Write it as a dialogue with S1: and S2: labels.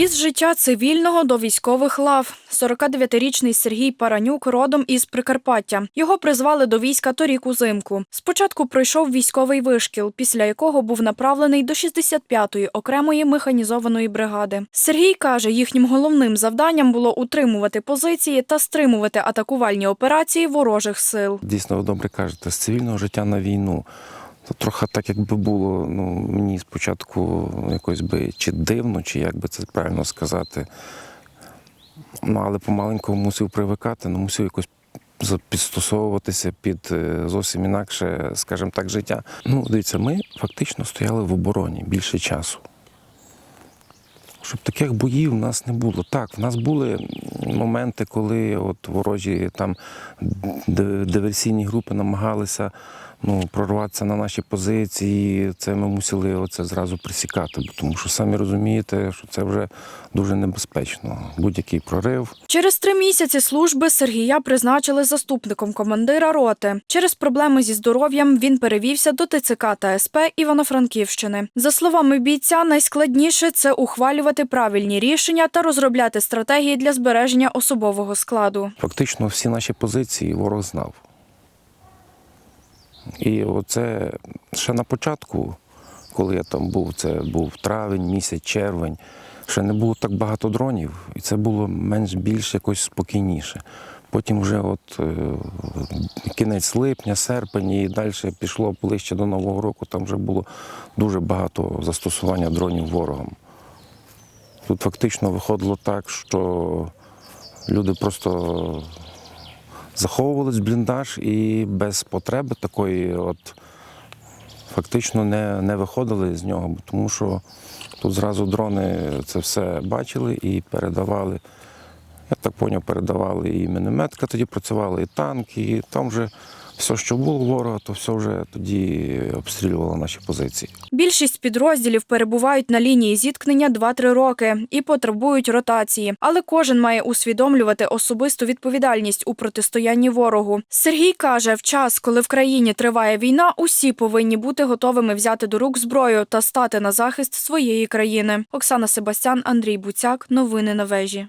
S1: Із життя цивільного до військових лав. 49-річний Сергій Паранюк родом із Прикарпаття. Його призвали до війська торік узимку. Спочатку пройшов військовий вишкіл, після якого був направлений до 65-ї окремої механізованої бригади. Сергій каже, їхнім головним завданням було утримувати позиції та стримувати атакувальні операції ворожих сил.
S2: Дійсно, ви добре кажете, з цивільного життя на війну. Трохи так, якби було, ну, мені спочатку якось би чи дивно, чи як би це правильно сказати. Ну, але помаленьку мусив привикати, ну, мусив якось підстосовуватися під е, зовсім інакше, скажімо так, життя. Ну, дивіться, ми фактично стояли в обороні більше часу. Щоб таких боїв в нас не було. Так, в нас були моменти, коли от ворожі там диверсійні групи намагалися ну, прорватися на наші позиції. Це ми мусили оце зразу присікати, тому що самі розумієте, що це вже дуже небезпечно. Будь-який прорив.
S1: Через три місяці служби Сергія призначили заступником командира роти. Через проблеми зі здоров'ям він перевівся до ТЦК та СП Івано-Франківщини. За словами бійця, найскладніше це ухвалювати правильні рішення та розробляти стратегії для збереження особового складу.
S2: Фактично всі наші позиції ворог знав. І оце ще на початку, коли я там був, це був травень, місяць, червень, ще не було так багато дронів, і це було менш-більш якось спокійніше. Потім вже от е, кінець липня, серпень і далі пішло ближче до Нового року, там вже було дуже багато застосування дронів ворогом. Тут фактично виходило так, що люди просто заховувались в бліндаж і без потреби такої, от фактично не, не виходили з нього, тому що тут зразу дрони це все бачили і передавали. Я так поняв, передавали і мінометка тоді працювали, і танки, і там вже все, що було ворога, то все вже тоді обстрілювало наші позиції.
S1: Більшість підрозділів перебувають на лінії зіткнення 2-3 роки і потребують ротації, але кожен має усвідомлювати особисту відповідальність у протистоянні ворогу. Сергій каже, в час, коли в країні триває війна, усі повинні бути готовими взяти до рук зброю та стати на захист своєї країни. Оксана Себастян, Андрій Буцяк. Новини на вежі.